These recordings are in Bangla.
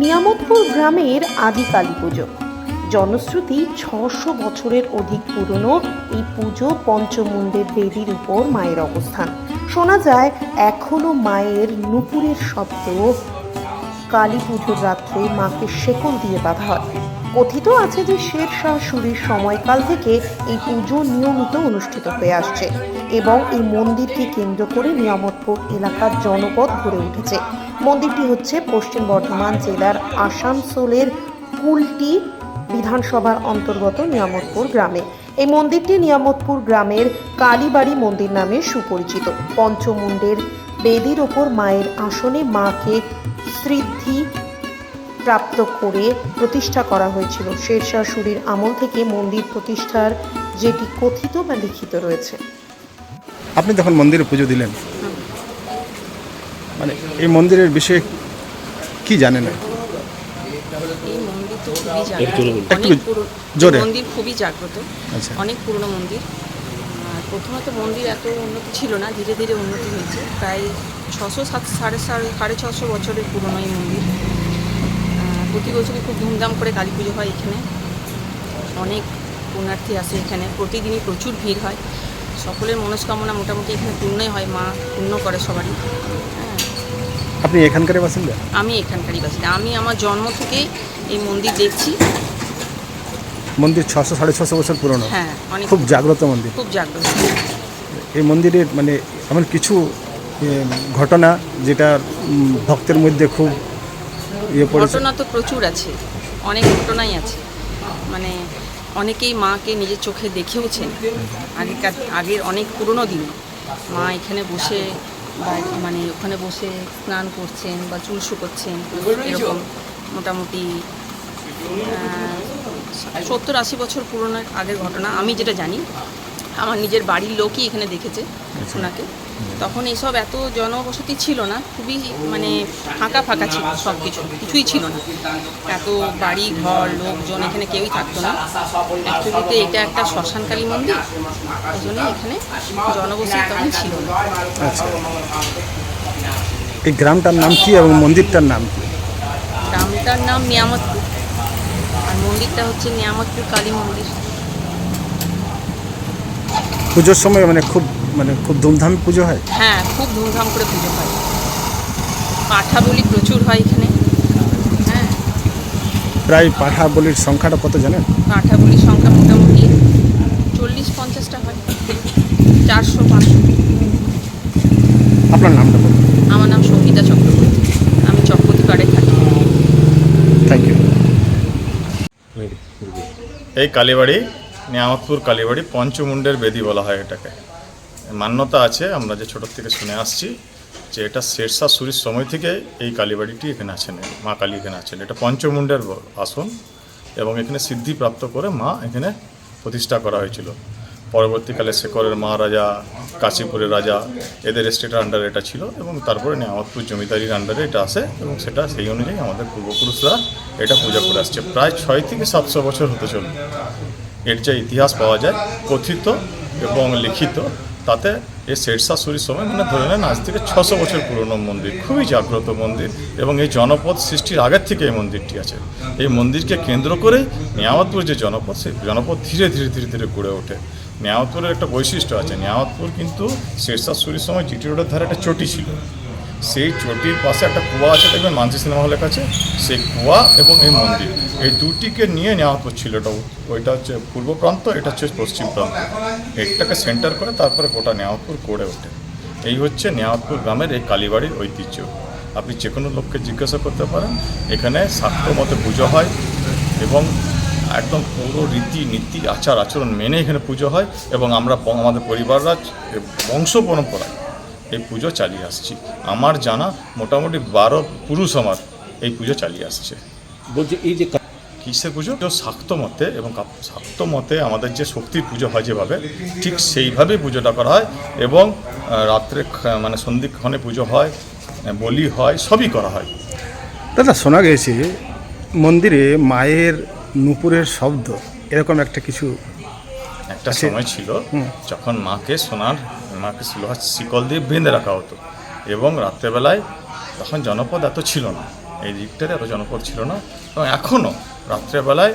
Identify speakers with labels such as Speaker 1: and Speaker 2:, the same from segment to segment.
Speaker 1: নিয়ামতপুর গ্রামের আদি কালী পুজো। জনশ্রুতি ছশো বছরের অধিক পুরনো এই পুজো পঞ্চমুণ্ডের দেবীর উপর মায়ের অবস্থান। শোনা যায়, এখনও মায়ের নুপুরের শব্দ কালী পুজোর রাত্রে মাকে শেকল দিয়ে বাঁধা হয়। কথিত আছে যে শের শাহ সুরির সময়কাল থেকে এই পুজো নিয়মিত অনুষ্ঠিত হয়ে আসছে এবং এই মন্দিরকে কেন্দ্র করে নিয়ামতপুর এলাকার জনপদ গড়ে উঠেছে। মন্দিরটি হচ্ছে পশ্চিম বর্ধমান জেলার আসানসোলের কুলটি বিধানসভার অন্তর্গত নিয়ামতপুর গ্রামে। এই মন্দিরটি নিয়ামতপুর গ্রামের কালীবাড়ি মন্দির নামে সুপরিচিত। পঞ্চমুণ্ডের বেদির ওপর মায়ের আসনে মাকে স্মৃদ্ধি প্রাপ্ত করে প্রতিষ্ঠা করা হয়েছিল। শেরশাহ সুরির আমল থেকে মন্দির প্রতিষ্ঠার যেটি কথিত বা লিখিত রয়েছে।
Speaker 2: আপনি তখন মন্দিরে পুজো দিলেন মানে এই মন্দিরের বিষয়ে কি জানেন?
Speaker 3: এই মন্দির তো খুবই জাগ্রত।
Speaker 2: একটু
Speaker 3: অনেক
Speaker 2: জোরে।
Speaker 3: মন্দির খুবই জাগ্রত।
Speaker 2: আচ্ছা।
Speaker 3: অনেক পুরনো মন্দির। আর প্রথমত মন্দির এত উন্নতি ছিল না ধীরে ধীরে উন্নতি হয়েছে। প্রায় ছশো সাত সাড়ে সাড়ে সাড়ে ছশো বছরের পুরনো এই মন্দির। প্রতি বছরই খুব ধুমধাম করে কালী পুজো হয় এখানে। অনেক পুণ্যার্থী আসে এখানে। প্রতিদিনই প্রচুর ভিড় হয়। সকলের মনস্কামনা মোটামুটি এখানে পূর্ণই হয় মা পূর্ণ করে সবারই। হ্যাঁ।
Speaker 2: আপনি এখানকারই বাসিন্দা?
Speaker 3: আমি এখানকারই বাসিন্দা। আমি আমার জন্ম থেকেই এই মন্দির দেখছি।
Speaker 2: মন্দির ছশো সাড়ে ছশো বছর পুরনো।
Speaker 3: হ্যাঁ অনেক
Speaker 2: খুব জাগ্রত মন্দির।
Speaker 3: খুব জাগ্রত।
Speaker 2: এই মন্দিরের মানে এমন কিছু ঘটনা যেটা ভক্তের মধ্যে খুব
Speaker 3: ঘটনা তো প্রচুর আছে, অনেক ঘটনাই আছে। মানে অনেকেই মাকে নিজের চোখে দেখেওছেন আগেকার, আগের অনেক পুরনো দিন। মা এখানে বসে মানে ওখানে বসে স্নান করছেন বা চুল শুকোচ্ছেন, এরকম মোটামুটি সত্তর আশি বছর পুরনো আগের ঘটনা, আমি যেটা জানি আমার নিজের বাড়ির লোকই এখানে দেখেছে ওনাকে তখন এইসব এত জনবসতি ছিল না খুবই মানে ফাঁকা ফাঁকা ছিল সব কিছু কিছুই ছিল না। এত বাড়ি ঘর লোকজন এখানে কেউই থাকতো না। অ্যাকচুয়ালিতে এটা একটা শ্মশানকালী মন্দির ওই জন্য এখানে জনবসতি তখন ছিল না।
Speaker 2: আচ্ছা। এই গ্রামটার নাম কি এবং মন্দিরটার নাম কি?
Speaker 3: গ্রামটার নাম নিয়ামতপুর। আর মন্দিরটা হচ্ছে নিয়ামতপুর কালী মন্দির।
Speaker 2: পুজোর সময় মানে খুব মানে খুব ধুমধাম পুজো হয়?
Speaker 3: হ্যাঁ খুব ধুমধাম করে পুজো হয়। পাঠা বলি প্রচুর হয় এখানে। হ্যাঁ।
Speaker 2: প্রায় পাঠা বলির সংখ্যাটা কত জানেন?
Speaker 3: পাঠা বলির সংখ্যা মোটামুটি চল্লিশ পঞ্চাশটা হয়। চারশো পাঁচশো।
Speaker 2: আপনার নামটা বলুন।
Speaker 3: আমার নাম সঙ্গীতা চক্রবর্তী। আমি চক্রবর্তী পাড়ে থাকি।
Speaker 2: থ্যাংক ইউ
Speaker 4: এই কালীবাড়ি নিয়ামতপুর কালীবাড়ি পঞ্চমুণ্ডের বেদি বলা হয় এটাকে। মান্যতা আছে, আমরা যে ছোটোর থেকে শুনে আসছি যে এটা শেরশাহ সুরির সময় থেকে এই কালীবাড়িটি এখানে আছেন, মা কালী এখানে আছেন। এটা পঞ্চমুণ্ডের আসন এবং এখানে সিদ্ধি প্রাপ্ত করে মা এখানে প্রতিষ্ঠা করা হয়েছিল। পরবর্তীকালে শেখরের মহারাজা, কাশীপুরের রাজা, এদের স্টেটের আন্ডারে এটা ছিল এবং তারপরে নিয়ামতপুর জমিদারির আন্ডারে এটা আসে এবং সেটা সেই অনুযায়ী আমাদের পূর্বপুরুষরা এটা পূজা করে আসছে। প্রায় ছয় থেকে সাতশো বছর হতে চলবে এর যে ইতিহাস পাওয়া যায়, কথিত এবং লিখিত, তাতে এই শেরশাহ সুরির সময় মানে ধরে নেন আজ থেকে ছশো বছর পুরনো মন্দির। খুবই জাগ্রত মন্দির এবং এই জনপদ সৃষ্টির আগের থেকে এই মন্দিরটি আছে। এই মন্দিরকে কেন্দ্র করে নিয়ামতপুর যে জনপদ, সেই জনপদ ধীরে ধীরে ধীরে ধীরে গড়ে ওঠে। নিয়ামতপুরের একটা বৈশিষ্ট্য আছে। নিয়ামতপুর কিন্তু শেরশাহ সুরির সময় জিটি রোডের ধারে একটা চটি ছিল। সেই চটির পাশে একটা কুয়া আছে, দেখবেন মানসি সিনেমা হলের কাছে? সেই কুয়া এবং এই মন্দির। এই দুটিকে নিয়ে নেওয়া হচ্ছিল এটা ওইটা হচ্ছে পূর্ব প্রান্ত, এটা হচ্ছে পশ্চিম প্রান্ত। এটাকে সেন্টার করে তারপরে গোটা নেওয়াতপুর গড়ে ওঠে। এই হচ্ছে নেওয়াতপুর গ্রামের এই কালীবাড়ির ঐতিহ্য। আপনি যে কোনো লোককে জিজ্ঞাসা করতে পারেন, এখানে শাক্ত মতে পুজো হয় এবং একদম পুরো রীতি নীতি, আচার আচরণ মেনে এখানে পুজো হয় এবং আমরা আমাদের পরিবাররা বংশ পরম্পরায় এই পুজো চালিয়ে আসছি। আমার জানা মোটামুটি বারো পুরুষ আমার এই পুজো চালিয়ে আসছে।
Speaker 5: বলছি এই যে
Speaker 4: কিসের পুজো? তো শাক্ত মতে এবং শাক্ত মতে আমাদের যে শক্তির পুজো হয় যেভাবে ঠিক সেইভাবেই পুজোটা করা হয় এবং রাত্রে মানে সন্ধিক্ষণে পুজো হয় বলি হয় সবই করা হয়।
Speaker 2: দাদা শোনা গেছে মন্দিরে মায়ের নুপুরের শব্দ এরকম একটা কিছু
Speaker 4: একটা
Speaker 2: আচ্ছা।
Speaker 4: সময় ছিল যখন মাকে সোনার মাকে লোহার শিকল দিয়ে বেঁধে রাখা হতো। এবং রাত্রেবেলায় তখন জনপদ এত ছিল না। এই দিকটাতে এত জনপদ ছিল না। এবং এখনও রাত্রেবেলায়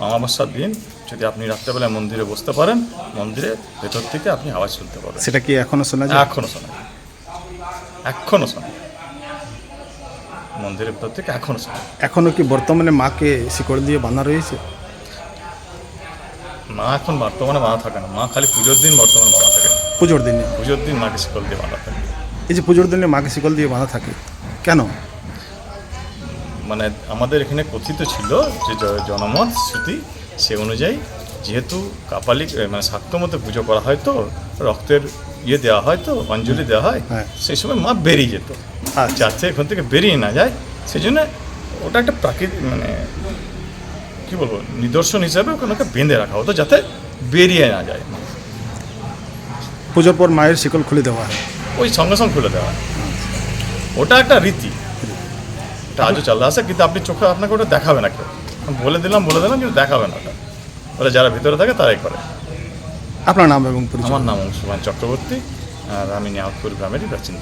Speaker 4: অমাবস্যার দিন যদি আপনি রাত্রেবেলায় মন্দিরে বসতে পারেন মন্দিরে ভেতর থেকে আপনি আওয়াজ শুনতে পাবেন
Speaker 2: সেটা কি এখনও শোনা যায়?
Speaker 4: এখনও শোনা যায়। এখনও শোনা মন্দিরের ভেতর থেকে এখনও শোনা
Speaker 2: এখনও কি বর্তমানে মাকে শিকড় দিয়ে বাঁধা রয়েছে?
Speaker 4: মা এখন বর্তমানে বাঁধা থাকে না। মা খালি পুজোর দিন বর্তমানে বাঁধা থাকে।
Speaker 2: পুজোর দিনে?
Speaker 4: পুজোর দিন মাকে শিকল দিয়ে বাঁধা থাকে।
Speaker 2: এই যে পুজোর দিনে মাকে শিকল দিয়ে বাঁধা থাকে কেন?
Speaker 4: মানে আমাদের এখানে কথিত ছিল যে জনমত শ্রুতি সে অনুযায়ী যেহেতু কাপালিক মানে শাক্তমতে পুজো করা হয় তো রক্তের ইয়ে দেওয়া হয় তো অঞ্জলি দেওয়া হয়
Speaker 2: হ্যাঁ।
Speaker 4: সেই সময় মা বেরিয়ে যেত।
Speaker 2: আচ্ছা।
Speaker 4: যাতে এখান থেকে বেরিয়ে না যায় সেই জন্য ওটা একটা প্রাকৃতিক মানে কি বলব নিদর্শন হিসাবে ওখানে বেঁধে রাখা হতো যাতে বেরিয়ে না যায়।
Speaker 2: পুজোর পর মায়ের শিকল খুলে দেওয়া হয়।
Speaker 4: ওই সঙ্গে সঙ্গে খুলে দেওয়া ওটা একটা রীতি। এটা আজও চালু আছে কিন্তু আপনি চোখে আপনাকে ওটা দেখাবে না কেউ। বলে দিলাম বলে দিলাম কিন্তু দেখাবে না ওটা। ওটা যারা ভিতরে থাকে তারাই করে।
Speaker 2: আপনার নাম এবং
Speaker 4: আমার নাম অংশুমান চক্রবর্তী আর আমি নিয়ামতপুর গ্রামেরই প্রাচীন